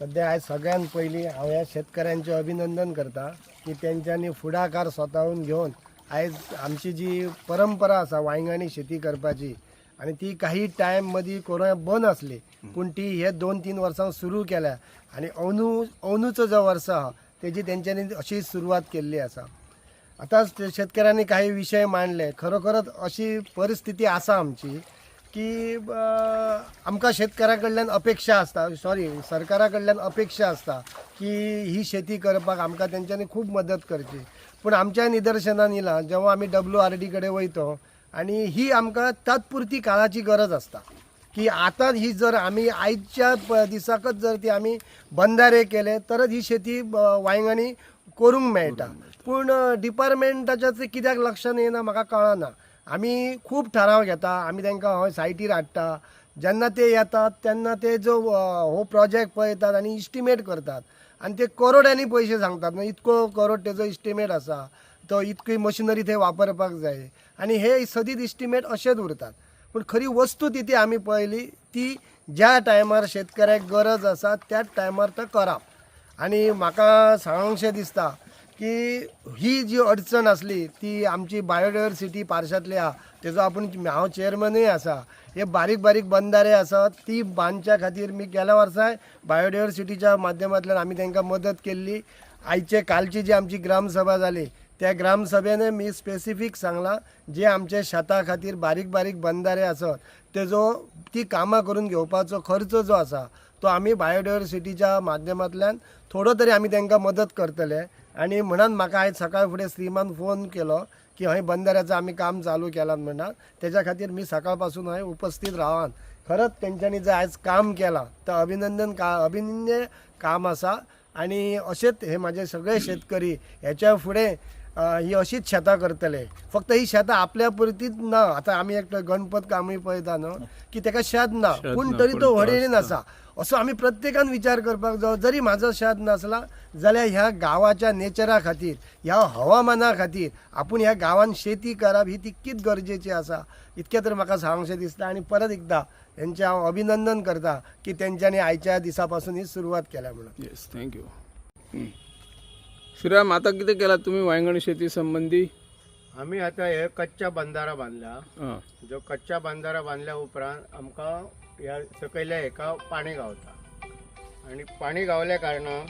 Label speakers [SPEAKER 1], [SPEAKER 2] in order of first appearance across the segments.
[SPEAKER 1] सध्या आज सगळ्यात पयलीं हांव ह्या शेतकऱ्यांचे अभिनंदन करता की तेंच्यांनी फुडाकार स्वताहून घेवन आयज आमची जी परंपरा आसा वांयगणी शेती करपाची आनी ती काही टायम मदीं कोरोना बंद आसली पूण ती हे दोन तीन वर्सां सुरू केल्या आनी अंदू अंदूचो जो वर्स आहा तेजी तेंच्यांनी अशी सुरवात केल्ली आसा आतांच शेतकऱ्यांनी काही विषय मांडले. खरोखरच अशी परिस्थिती आसा आमची की आमकां शेतकऱ्या कडल्यान अपेक्षा आसता सॉरी सरकारा कडल्यान अपेक्षा आसता की ही शेती करपाक आमकां तेंच्यांनी खूब मदत करची. पूण आमच्या निदर्शनान येयलां जेव्हा आमी डब्ल्यू आर डी कडेन वयतो आनी ही आमकां तात्पुरती काळाची गरज आसता की आता ही जर आम्ही आजच्या प- दिसाकच जर ती आम्ही बंधारे केले तरच ही शेती वांयगणी करूंक मेळटा. पूण डिपार्टमेंटाच्या कित्याक लक्षान येना म्हाका कळना. आमी खूब ठराव घेता आमी तांकां हय सायटीर हाडटा जेन्ना ते येतात तेन्ना ते जो हो प्रोजेक्ट पळयतात आनी इस्टिमेट करतात. आनी ते करोडांनी पयशे सांगतात. इतको करोड तेजो इस्टिमेट आसा तो इतकी मशिनरी थंय वापरपाक जाय. आनी हे सदीत इस्टिमेट अशेंच उरतात. पूण खरी वस्तू तिथे आमी पळयली ती ज्या टायमार शेतकऱ्याक गरज आसा त्याच टायमार तो करप आनी म्हाका सांगशें दिसता की ही जी अडचण आसली ती आमची बायोडायव्हर्सिटी पार्शातली आहा तेजो आपूण हांव चेअरमनूय आसा हे बारीक बारीक बंधारे आसात ती बांदच्या खातीर मी गेल्या वर्साय बायोडायव्हर्सिटीच्या माध्यमांतल्यान आमी तांकां मदत केल्ली. आयचे कालची जी आमची ग्रामसभा जाली त्या ग्रामसभेने मी स्पेसिफीक सांगला जे आमचे शेता खातीर बारीक बारीक बंधारे आसत तेजो ती कामां करून घेवपाचो खर्च जो आसा तो आमी बायोडायव्हर्सिटीच्या माध्यमांतल्यान थोडो तरी आमी तांकां मदत करतले. आनी म्हणून म्हाका आयज सकाळ फुडें श्रीमान फोन केलो की हय बंधाऱ्याचं आमी काम चालू केलां म्हणा. तेच्या खातीर मी सकाळपासून हय उपस्थित रावान खरंच तेंच्यांनी जर आयज काम केलां तर अभिनंदन का अभिनंदनीय काम आसा आनी अशेंच हे म्हाजे सगळे शेतकरी हेच्या फुडें ही अशीच शेतां करतले. फक्त ही शेतां आपल्या पुरतीच ना. आतां आमी एक गणपत कामूय पळयता न्हू की ताका शेत ना. पूण तरी तो वडयेन आसा असो आमी प्रत्येकान विचार करपाक जाय जरी म्हाजो शेत नासला जाल्यार ह्या गांवाच्या नेचरा खातीर ह्या हवामाना खातीर आपूण ह्या गांवान शेती करप ही तितकीच गरजेची आसा. इतकें तर म्हाका सांगशें दिसता आनी परत एकदां तेंचें हांव अभिनंदन करता की तेंच्यांनी आयच्या दिसा पासून ही सुरवात केल्या म्हणून.
[SPEAKER 2] येस थँक्यू श्रीराम आता कितें केला तुम्ही वांयगण शेती संबंधी?
[SPEAKER 3] आम्ही आता हे कच्चा बंधारा बांधला. जो कच्चा बंधारा बांधल्या उपरांत आमकां ह्या सकयल्या हेका पाणी गावता आणि पाणी गावल्या कारणान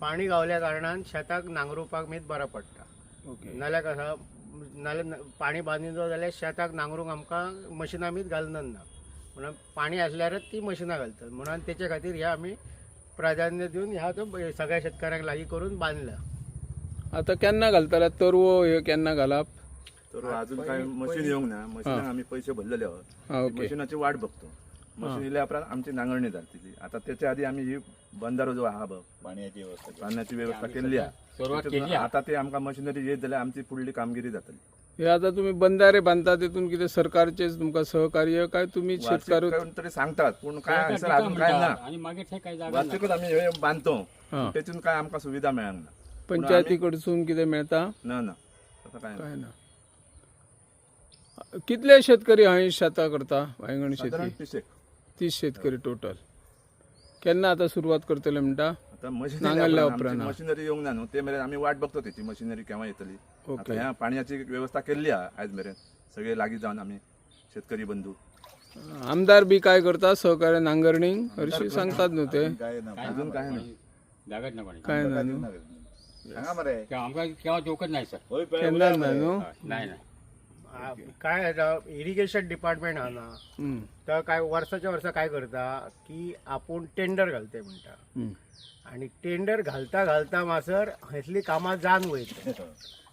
[SPEAKER 3] पाणी गावल्या कारणान शेताक नांगरुपाक मीत बरं पडटा.
[SPEAKER 2] ओके.
[SPEAKER 3] नाल्यार कसा नाल्यार पाणी बांदिलो जाल्यार शेताक नांगरूंक आमकां मशिनां मीत घालनच ना. म्हणून पाणी असल्यारच ती मशिनां घालतात. म्हणून तेच्या खातीर हे आमी प्राधान्य दिवन ह्या तो सगळ्या शेतकऱ्यांक लागीं करून बांधला.
[SPEAKER 2] आता केन्ना घालतले? तरवो हे केन्ना घालप?
[SPEAKER 4] तर अजून काय मशीन येऊंक ना मशीनाक आम्ही पैसे भरलेले आहोत.
[SPEAKER 2] हां ओके.
[SPEAKER 4] मशीनाची वाट बघतो. मशीन येयल्या उपरांत आमची नांगरणी जातली आता त्याच्या आधी आम्ही ही बंधारो जो आहा बघ
[SPEAKER 5] पाण्याची व्यवस्था
[SPEAKER 4] पाण्याची व्यवस्था केली आहे. त्याच्यातून आता ते आमकां मशिनरी येत जाल्यार आमची फुडली कामगिरी जातली.
[SPEAKER 2] हे आता तुम्ही बंधारे बांधता तिथून कितें सरकारचेच तुमकां सहकार्य काय तुम्ही शेतकार
[SPEAKER 4] वार्षिक कोण तरी सांगतात. पूण काय अजून काय ना.
[SPEAKER 5] आणि मागे ते काय जागा
[SPEAKER 4] वार्षिकच आम्ही हे बांधतो.
[SPEAKER 2] हां.
[SPEAKER 4] त्यातून काय आमकां सुविधा मेळांक ना
[SPEAKER 2] पंचायती कडसून कितें मेळता?
[SPEAKER 4] ना ना. तसं काय ना
[SPEAKER 2] काय ना. कितले शेतकरी हांवें शेतां करता वांयगण शेती? तीस शेतकरी टोटल केन्ना आता सुरवात करतले म्हणटा
[SPEAKER 4] आता मशीन
[SPEAKER 2] नांगरल्या
[SPEAKER 4] उपरांत मशिनरी येऊंक ना न्हू ते मेरेन आमी वाट बघतो त्याची मशिनरी केव्हा येतली.
[SPEAKER 2] ओके.
[SPEAKER 4] ह्या पाण्याची व्यवस्था केल्ली हा आयज मेरेन सगळे लागीं जावन आमी शेतकरी बंधू.
[SPEAKER 2] आमदार बी काय करता? सहकार्य नांगरणीक हरशी सांगतात न्हू ते.
[SPEAKER 4] अजून काय
[SPEAKER 5] ना
[SPEAKER 2] काय ना न्हू
[SPEAKER 5] सांगा मरे. आमका केव्हा चौकच नाही सर.
[SPEAKER 4] होय
[SPEAKER 2] केन्ना ना न्हू
[SPEAKER 5] नाही नाही.
[SPEAKER 3] आ, काय इरिगेशन डिपार्टमेंट हा ना
[SPEAKER 2] हम्म,
[SPEAKER 3] तर काय वर्षाच्या वर्सा काय करता की आपूण टेंडर घालते म्हणटा
[SPEAKER 2] हम्म.
[SPEAKER 3] आणि टेंडर घालता घालता मासर हेसली कामां जावन वयता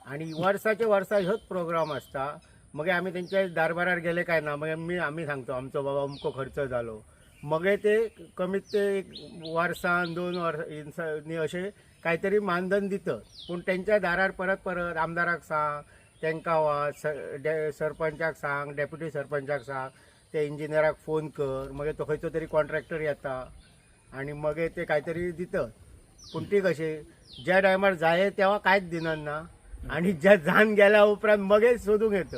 [SPEAKER 3] आणि वर्साचे वर्सा ह्योच प्रोग्राम आसता मगे आमी तेंच्या दरबारार गेले काय ना मग मी आम्ही सांगतो आमचो बाबा अमको खर्च जालो मगे ते कमीत ते एक वर्सान दोन वर्सांनी असे काहीतरी मानधन दितात पूण तेंच्या दारार परत परत आमदाराक सांग तेंकां वा स- डे- सरपंचाक सांग डेप्युटी सरपंचाक सांग ते इंजिनियराक फोन कर मागीर तो खंयचो तरी कॉन्ट्रॅक्टर येता. आणि मग ते काहीतरी दितात. पूण ती कशी ज्या टायमार जाय तेव्हा कांयच दिनात ना. आणि ज्या जाण गेल्या उपरांत मगेच सोदूंक येत.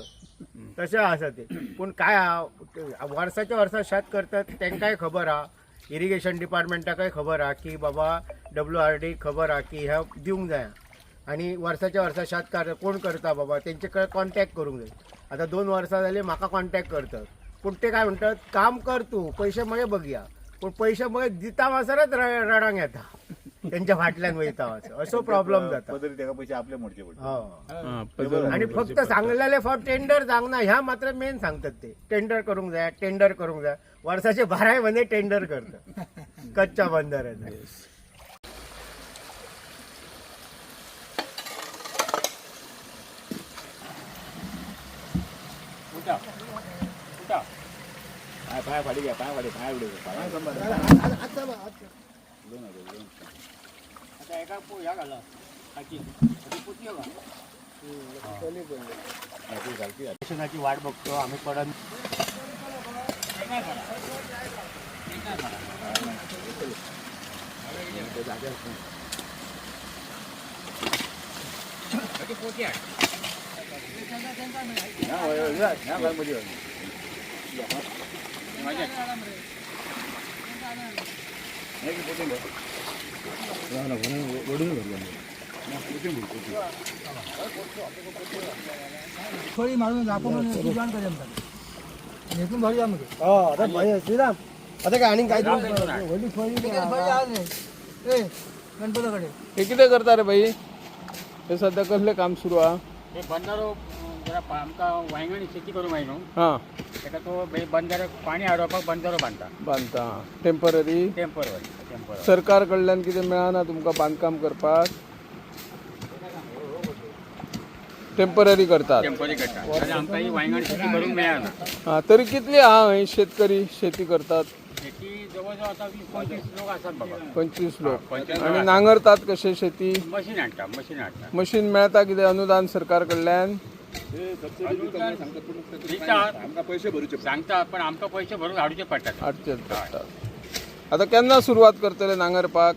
[SPEAKER 3] तशें आसा ते. पूण काय हा, वर्साच्या वर्सा शेत करतात तांकांय खबर हा. इरिगेशन डिपार्टमेंटाकय खबर हा की बाबा डब्ल्यू आर डी खबर हा की ह्या दिवंक जाय. आणि वर्साच्या वर्सा शेत कर कोण करता बाबा? तेंचे कडेन कॉन्टॅक्ट करूंक जाय आता दोन वर्सां जाली म्हाका कॉन्टॅक्ट करतात. पूण ते काय म्हणतात काम कर तू पैसे मगे बघया. पूण पैसे मगे दिता वासरच र- रडांक येता. त्यांच्या फाटल्यान वयता असो प्रॉब्लेम जाता.
[SPEAKER 6] पैसे आपले मोडचे
[SPEAKER 3] हो.
[SPEAKER 2] हा,
[SPEAKER 3] आणि फक्त सांगलेले फॉर टेंडर सांगना ह्या मात्र मेन सांगतात ते. टेंडर करूंक जाय टेंडर करूंक जाय वर्षाचे बाराय महिने टेंडर करतात. कच्च्या बंदराचं
[SPEAKER 6] पाय फाडी घ्या पाय फाडी पाय उडे पाय संभार
[SPEAKER 5] आता एका पो घाला खाची खाची पोती
[SPEAKER 3] शिक्षणाची वाट बघतो आम्ही पडत
[SPEAKER 5] खाची आहे
[SPEAKER 6] भागमध्ये
[SPEAKER 5] माझ्या
[SPEAKER 7] थोडी मारून आपण दुकान करेन हेतून भरी आम्ही
[SPEAKER 1] हो आता भय- श्रीराम. आता काय आणि काय
[SPEAKER 2] हे. कितें करता रे भाई हे सध्या कसले काम सुरू हा
[SPEAKER 5] हे अं, जरा पा- आमकां वांयगणी शेती करूंक जाय न्हू
[SPEAKER 2] हा.
[SPEAKER 5] ताका तो बे- बंदारो पाणी अडोवपाक बंदारो बांदता.
[SPEAKER 2] बांदता. टेंपररी
[SPEAKER 5] टेंपररी टेंपररी
[SPEAKER 2] सरकार कडल्यान कितें मेळना तुमकां बांदकाम करपाक? टेंपररी करतात.
[SPEAKER 5] टेंपररी करता आनी आमकां ही वांयगणी शेती करूंक मेळना.
[SPEAKER 2] हा तरी कितले हा हय शेतकरी शेती करतात?
[SPEAKER 5] शेती जवळ जवळ आता वीस पंचवीस लोक आसात बाबा.
[SPEAKER 2] पंचवीस लोक.
[SPEAKER 5] पंचवीस
[SPEAKER 2] आणि नांगरतात कशे शेती?
[SPEAKER 5] मशीन हाडटा मशीन हाडटा.
[SPEAKER 2] मशीन मेळता कितें अनुदान सरकार कडल्यान?
[SPEAKER 4] आमकां पैसे भरूचे
[SPEAKER 5] सांगता पण आमकां पयशे भरून हाडूचे पडटात
[SPEAKER 2] पडटात आता केन्ना सुरवात करतले नांगरपाक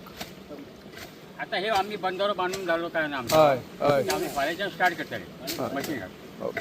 [SPEAKER 5] आता हे आम्ही बंदारो बांधून झालो काय ना
[SPEAKER 2] हय हय.
[SPEAKER 5] आम्ही फाल्याच्यान स्टार्ट करतले मशीन.
[SPEAKER 2] ओके.